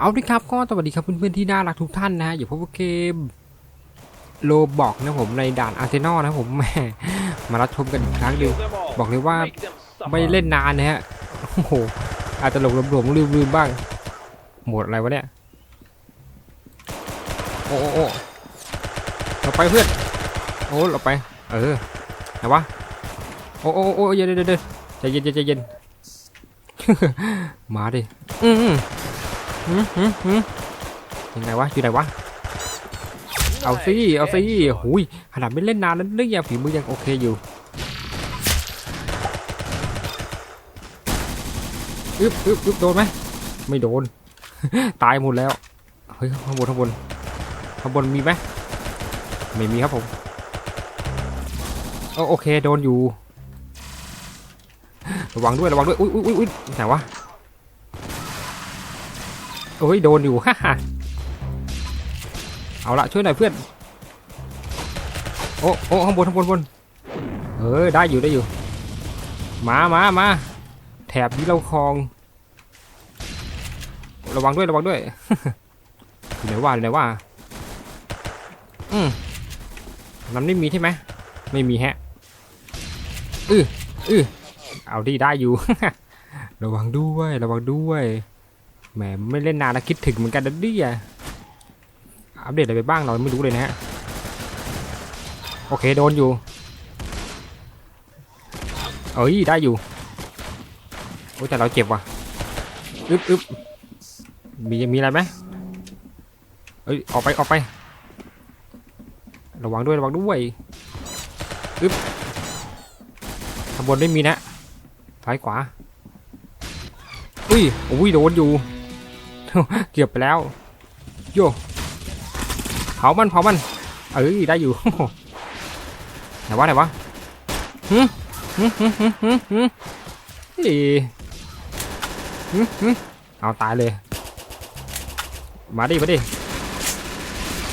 เอาดิครับก็สวัสดีครับเพื่อนๆที่น่ารักทุกท่านนะฮะอยู่พบกับเกมโลบอกนะผมในด่านอาร์เซนอลนะผมแหมมารับชมกันอีกครั้งหนึ่งบอกเลยว่าไม่เล่นนานนะฮะโอ้โหอาจจะหลงหลงลืมลืมๆบ้าง หมดอะไรวะเนี่ยโอ้โอ้โอ้เราไปเพื่อนโอ้เราไป เออไหนวะโอ้โอ้โอ้เย็นเย็นเย็นใจเย็นใจเย็นมาดิอืม อืมอืมอืมอืมยังไงวะ อยู่ไหนวะ เอาสิ เอาสิหุยขนาดไม่เล่นนานแล้วนึกยังฝีมือยังโอเคอยู่อึบอึบอึบโดนไหม ไม่โดน ตายหมดแล้ว เฮ้ย ข้างบน ข้างบน ข้างบนมีไหม ไม่มีครับผมเออโอเค โดนอยู่ ระวังด้วย ระวังด้วย อุ้ยอุ้ยอุ้ยอุ้ยไหนวะ โอ้ยโดนอยู่ฮ่าฮ่าเอาละช่วยหน่อยเพื่อน โอ้โอ้ข้างบนข้างบนบนเออได้อยู่ได้อยู่ มามามาแถบนี้เราคลอง ระวังด้วยระวังด้วยอยู่ไหนว่าอยู่ไหนว่าอืมมันไม่มีใช่ไหมไม่มีแฮะอืออือเอาดีได้อยู่ ระวังด้วยระวังด้วย แหมไม่เล่นนานแล้วคิดถึงเหมือนกันนะดิอะอัปเดตอะไรไปบ้างเราไม่รู้เลยนะฮะ โอเคโดนอยู่ เอ้ยได้อยู่ โอ้แต่เราเจ็บว่ะ อึ๊บอึ๊บมีมีอะไรไหมเอ้ยออกไปออกไประวังด้วยระวังด้วยอึ๊บข้างบนไม่มีนะซ้ายขวา อุ้ย อุ้ยโดนอยู่ เกือบไปแล้ว โยเผามันเผามัน เอ้ยได้อยู่ไหนวะไหนวะหึหึหึหึหึหึเฮ้ยหึหึเอาตายเลย มาดิมาดิ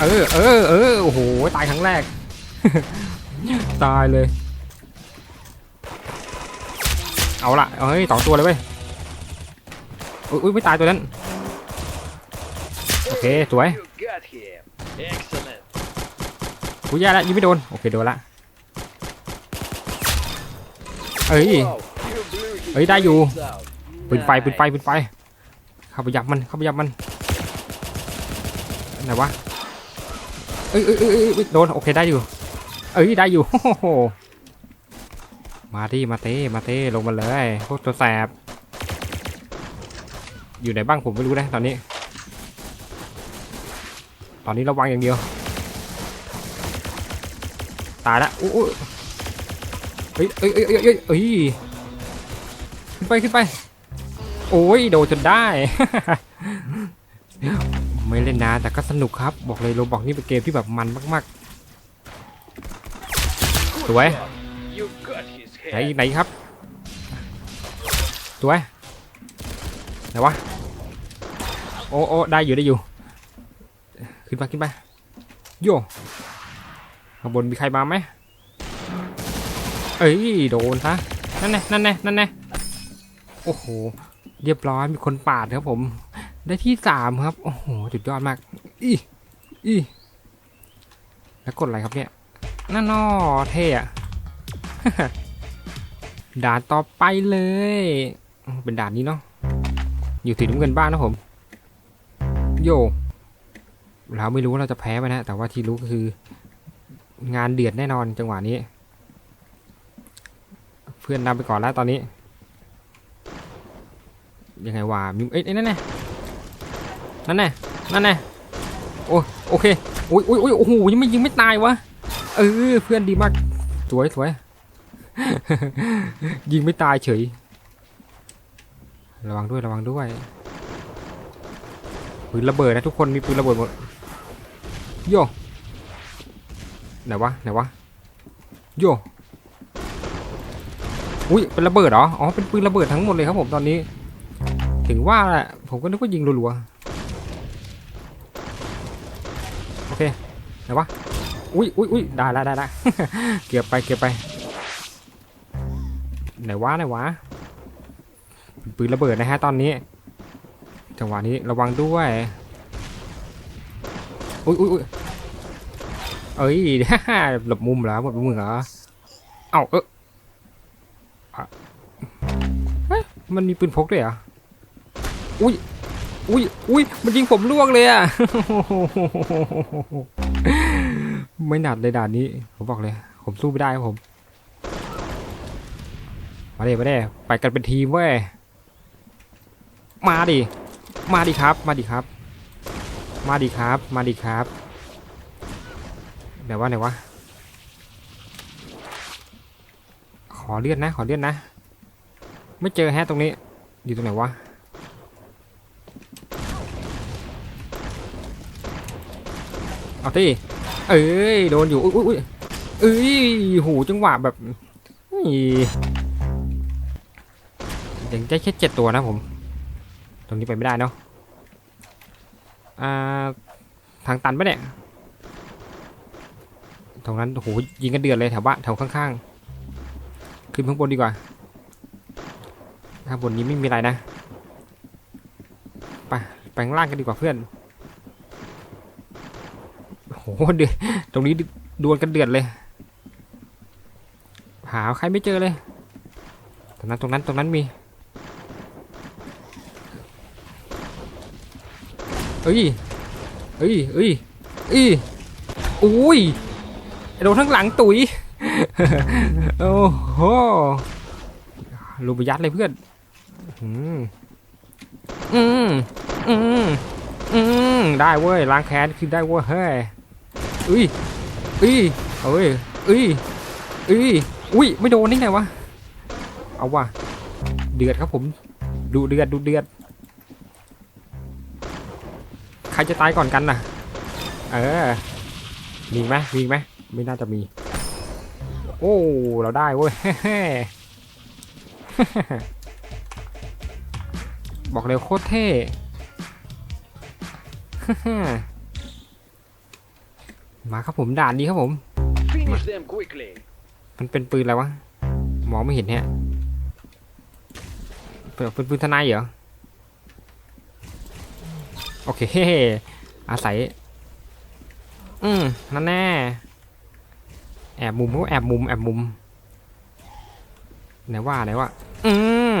เออเออเออโอ้โหตายครั้งแรก ตายเลย เอาละเฮ้ยสองตัวเลยเว้ยอุ้ยไม่ตายตัวนั้น เคสวยกูย่แล้วยิงไม่โดน โอเคโดนละ เอ้ยเฮ้ยได้อยู่ปืนไฟปืนไฟปืนไฟ เข้าไปยับมันเข้าไปยับมันไหนวะเอ้ยเอ้ยเอ้ยเอ้ยเอ้ยโดนโอเคได้อยู่ เอ้ยได้อยู่โอ้โหมาดิมาเต้มาเต้ลงมาเลยพวกตัวแสบอยู่ไหนบ้างผมไม่รู้นะตอนนี้ ตอนนี้ระวังอย่างเดียว ตายละอู้อู้เฮ้ยเอ้ยเอ้ยเอ้ยเอ้ยเอ้ยขึ้นไปขึ้นไป โอ้ยโดนจนได้ ไม่เล่นนานแต่ก็สนุกครับ บอกเลยโรบอกนี่เป็นเกมที่แบบมันมาก Good Đuổi. job. You got his ๆไหนไหนครับตัวไหนวะโอ้โอ้ได้อยู่ได้อยู่ ขึ้นไปขึ้นไปโยข้างบนมีใครมาไหมเอ้ยโดนซะนั่นแน่นั่นแน่นั่นแน่โอ้โหเรียบร้อยมีคนปาดครับผม ได้ที่สามครับโอ้โหสุดยอดมากอีอีแล้วกดอะไรครับเนี่ยนั่นนอเท่อะด่านต่อไปเลย เป็นด่านนี้เนาะอยู่สีน้ำเงินบ้านนะผม โย เราไม่รู้ว่าเราจะแพ้ไหมนะ แต่ว่าที่รู้ก็คือ งานเดือดแน่นอนจังหวะนี้ เพื่อนนำไปก่อนแล้วตอนนี้ ยังไงวะมีเอ้ยเอ้ยนั่นแน่นั่นแน่นั่นแน่โอ้โอเคโอ้ยโอ้ยโอ้ยโอ้โหยังไม่ยิงไม่ตายวะเออเพื่อนดีมากสวยสวยยิงไม่ตายเฉย ระวังด้วยระวังด้วย ปืนระเบิดนะทุกคนมีปืนระเบิดหมดโยไหนวะไหนวะโยอุ้ยเป็นระเบิดเหรออ๋อเป็นปืนระเบิดทั้งหมดเลยครับผมตอนนี้ ถึงว่าแหละผมก็นึกว่ายิงรัวๆโอเคไหนวะอุ้ยอุ้ยอุ้ยได้แล้ได้ล้วเก็บไปเก็บไปไหนวะไหนวะปืนระเบิดนะฮะตอนนี้ จังหวะนี้ระวังด้วยอุ้ยอุ้ยอุ้ยเอ้ยหลบมุมเหรอหลบมุมเหรอเอ้าเอออะมันมีปืนพกด้วยเหรออุ้ยอุ้ยอุ้ยมันยิงผมล่วงเลยอะไม่หนัดเลยด่านนี้ ผมบอกเลย ผมสู้ไม่ได้ครับผม มาเด้มาเด้ไปกันเป็นทีมเว้ย มาดิ มาดิครับ มาดิครับ มาดิครับ มาดิครับไหนวะไหนวะ ขอเลื่อนนะ ขอเลื่อนนะ ไม่เจอแฮะตรงนี้ อยู่ตรงไหนวะ เอาที่เอ้ย โดนอยู่ อุ้ยอุ้ยเอ้ยหูจังหวะแบบยยังได้แค่เจ็ดตัวนะผม ตรงนี้ไปไม่ได้เนาะอ่าทางตันปะเนี่ยตรงนั้นโอ้โหยิงกันเดือดเลยแถวบ้านแถวข้างๆ ขึ้นข้างบนดีกว่า ข้างบนนี้ไม่มีอะไรนะไปไปข้างล่างกันดีกว่าเพื่อนโอ้โหเดือดตรงนี้ดวลกันเดือดเลย หาใครไม่เจอเลยตรงนั้นตรงนั้นตรงนั้นมี เอ้ยเอ้ยเอ้ยเอ้ยอุ้ยโดนทั้งหลังตุ๋ยโอ้โหลูกไปยัดเลยเพื่อน อืม อืม อืม อืม ได้เว้ย ล้างแค้นคือได้เว้ย เฮ้ยอุ้ยอุ้ยเอ้ยอุ้ยอุ้ยอุ้ย ไม่โดนนี่ไงวะ เอาว่ะ เดือดครับผม ดูเดือด ดูเดือด ใครจะตายก่อนกันน่ะเออ มีไหมมีไหมไม่น่าจะมี โอ้ เราได้เว้ย บอกเลยโคตรเท่มาครับผมด่านนี้ครับผม Finish them quickly. มันเป็นปืนอะไรวะ มองไม่เห็นเนี่ยเป็นเป็นปืนทนายเหรอ โอเคอาศัย อืมนั่นแน่ แอบมุมก็แอบมุม แอบมุมไหนว่าไหนว่า อืม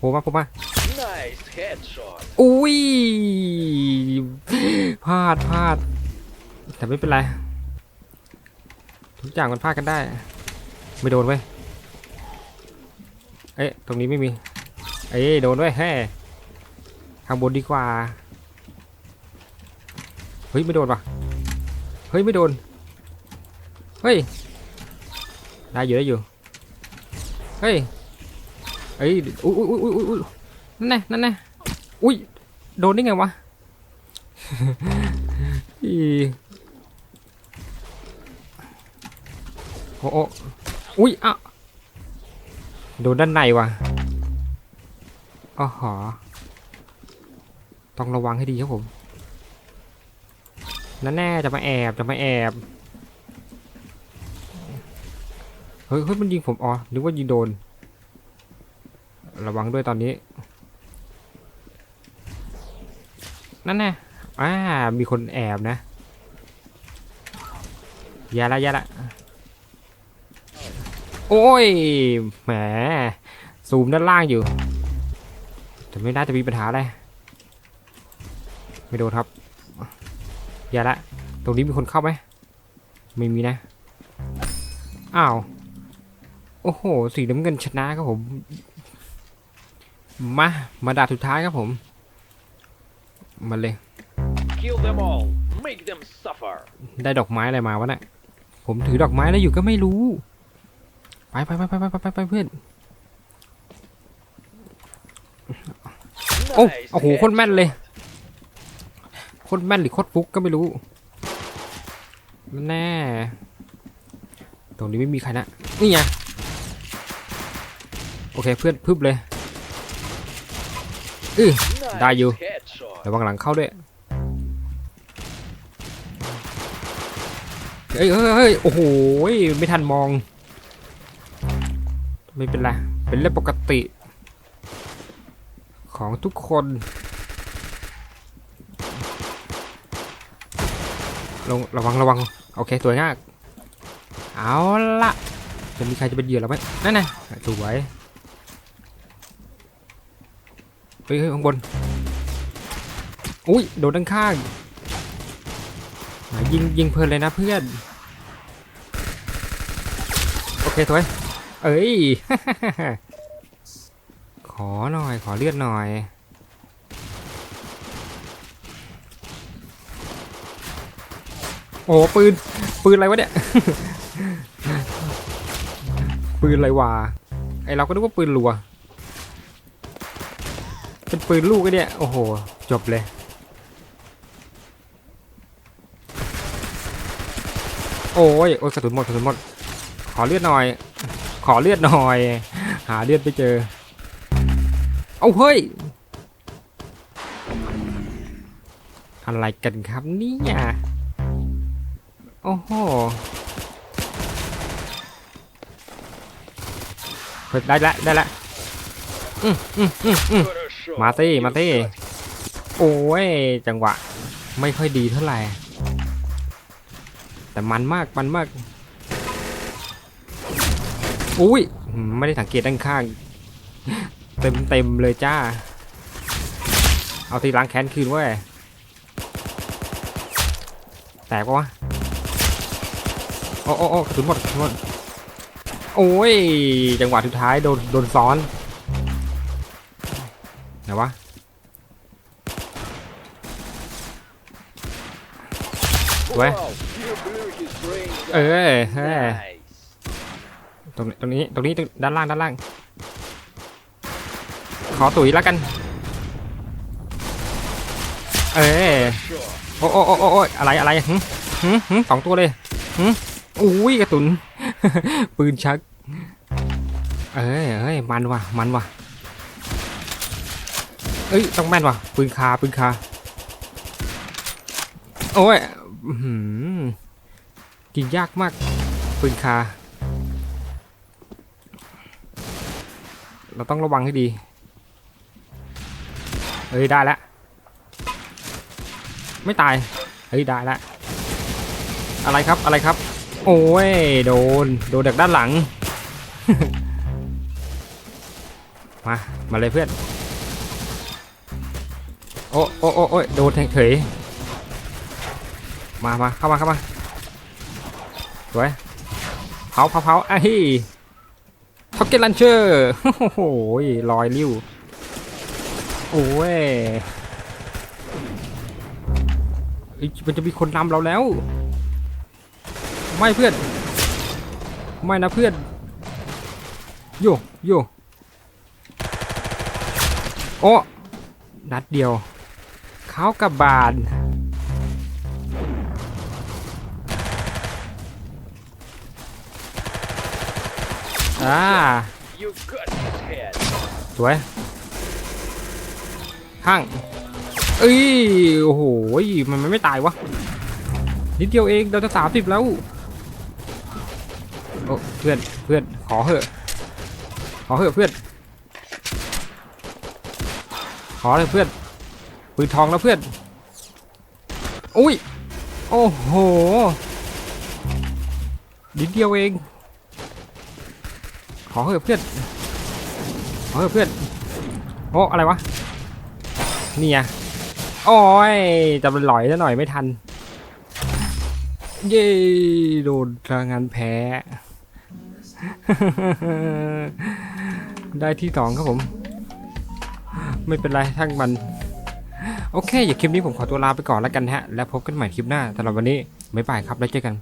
ผมมาผมมา Nice headshot. อุ้ยพลาดพลาด แต่ไม่เป็นไร ทุกอย่างมันพลาดกันได้ ไม่โดนเว้ย เอ๊ะ ตรงนี้ไม่มี เอ้ยโดนด้วยแฮ่ข้างบนดีกว่า เฮ้ยไม่โดนว่ะเฮ้ยไม่โดน เฮ้ย ได้อยู่ได้อยู่ เฮ้ย เอ้ย อุ้ยอุ้ยอุ้ยอุ้ยอุ้ยนั่นไงนั่นไงอุ้ย โดนได้ไงวะอีโอ้โอ้อุ้ยอะโดนด้านในว่ะ อ๋อหอต้องระวังให้ดีครับผมนั่นแน่จะมาแอบจะมาแอบเฮ้ยเฮ้ยมันยิงผมอ๋อนึกว่ายิงโดน ระวังด้วยตอนนี้ นั่นแน่อ่ามีคนแอบนะแย่ละแย่ละโอ้ยแหมซูมด้านล่างอยู่ แต่ไม่น่าจะมีปัญหาอะไรไม่โดนครับแย่ละ ตรงนี้มีคนเข้าไหม ไม่มีนะ อ้าว โอ้โห สีน้ำเงินชนะครับผม มา มาดาสุดท้ายครับผม มาเลย Kill them all. Make them suffer. ได้ดอกไม้อะไรมาวะเนี่ยผมถือดอกไม้แล้วอยู่ก็ไม่รู้ ไปไปไปไปไปไปไปเพื่อน โอ้โอ้โหโคนแม่นเลยโคนแม่นหรือโคตรฟุกก็ไม่รู้แน่ ตรงนี้ไม่มีใครนะ นี่ไง โอเคเพื่อนพึบเลย Nice ได้อยู่ headshot. ระวังหลังเข้าด้วย เฮ้ยเฮ้ยโอ้โห ไม่ทันมอง ไม่เป็นไร เป็นเรื่องปกติ ของทุกคน ลงระวังระวัง โอเคสวยงาก เอาละจะมีใครจะเป็นเหยื่อเราไหมนั่นน่ะสวยเฮ้ยข้างบน อุ้ยโดนด้านข้างยิงยิงเพลินเลยนะเพื่อน โอเคสวยเอ้ย อหน่อย ขอเลือดหน่อยโอ้ปืน ปืนอะไรวะเนี่ย ปืนอะไรวะไอเราก็นึกว่าปืนรัว เป็นปืนลูกไอเนี่ย โอ้โห จบเลย โอ้ย โอ้ยกระสุนหมดกระสุนหมด ขอเลือดหน่อย ขอเลือดหน่อย หาเลือดไปเจอ เอาเฮ้ย อะไรกันครับเนี่ยโอ้โหเฮ้ยได้ละได้ละ Got a shot. มาสิ You มาสิ got โอ้ย จังหวะ ไม่ค่อยดีเท่าไหร่ แต่มันมากมันมากอุ้ย ไม่ได้สังเกตด้านข้าง เต็มเต็มๆเลยจ้า เอาทีล้างแค้นคืนเว้ย แตกปะวะ โอ้โอ้โอ้กระสุนหมดกระสุนหมด โอ้ย จังหวะสุดท้ายโดนโดนซ้อน ไหนวะ Where? Wow, you blew his brains เอ out. อเฮ้ย Nice. ตรงนี้ตรงนี้ตรงนี้ตรงด้านล่างด้านล่างข อตุ๋ยแล้วกัน เออโอ้โอ้โอ้โอ้อะไรอะไรหึหึหึสองตัวเลยหึอุ้ยกระตุน ปืนชัก เอ้ยเอ้ยมันว่ะมันว่ะเอ้ยต้องแม่นว่ะปืนคาปืนคาโอ้ยหือกินยากมากปืนคา เราต้องระวังให้ดี เฮ้ยได้แล้วไม่ตาย เฮ้ยได้แล้วอะไรครับอะไรครับ โอ้ยโดนโดนจากด้านหลัง มามาเลยเพื่อน โอ้โอ้โอ้โดนเฉยมามาเข้ามาเข้ามาสวยเผาเผาเผาไอ้ท็อกเก็ตลันเชอร์โอ้โหลอยลิ้ว โอ้ยเอ้ยมันจะมีคนนำเราแล้ว ไม่เพื่อน ไม่นะเพื่อน โยโยโอ้นัดเดียว เขากับบาดอ่า You got his head. สวย ข้าง เอ้ย โอ้โห มันไม่ตายวะ นิดเดียวเอง เราจะสามสิบแล้ว โอ้ เพื่อน เพื่อน ขอเหอะ ขอเหอะเพื่อน ขอเลยเพื่อน ปืนทองแล้วเพื่อน อุ้ย โอ้โห นิดเดียวเอง ขอเหอะเพื่อน ขอเหอะเพื่อนโอ้อะไรวะ นี่ไงโอ้ยจะเป็นหลอยซะหน่อยไม่ทัน เย้โดนทางงานแพ้ ได้ที่สองครับผม ไม่เป็นไรทั้งมัน โอเค อย่าคลิปนี้ผมขอตัวลาไปก่อนแล้วกันฮะ แล้วพบกันใหม่คลิปหน้าสำหรับวันนี้ บ๊ายบายครับ แล้วเจอกัน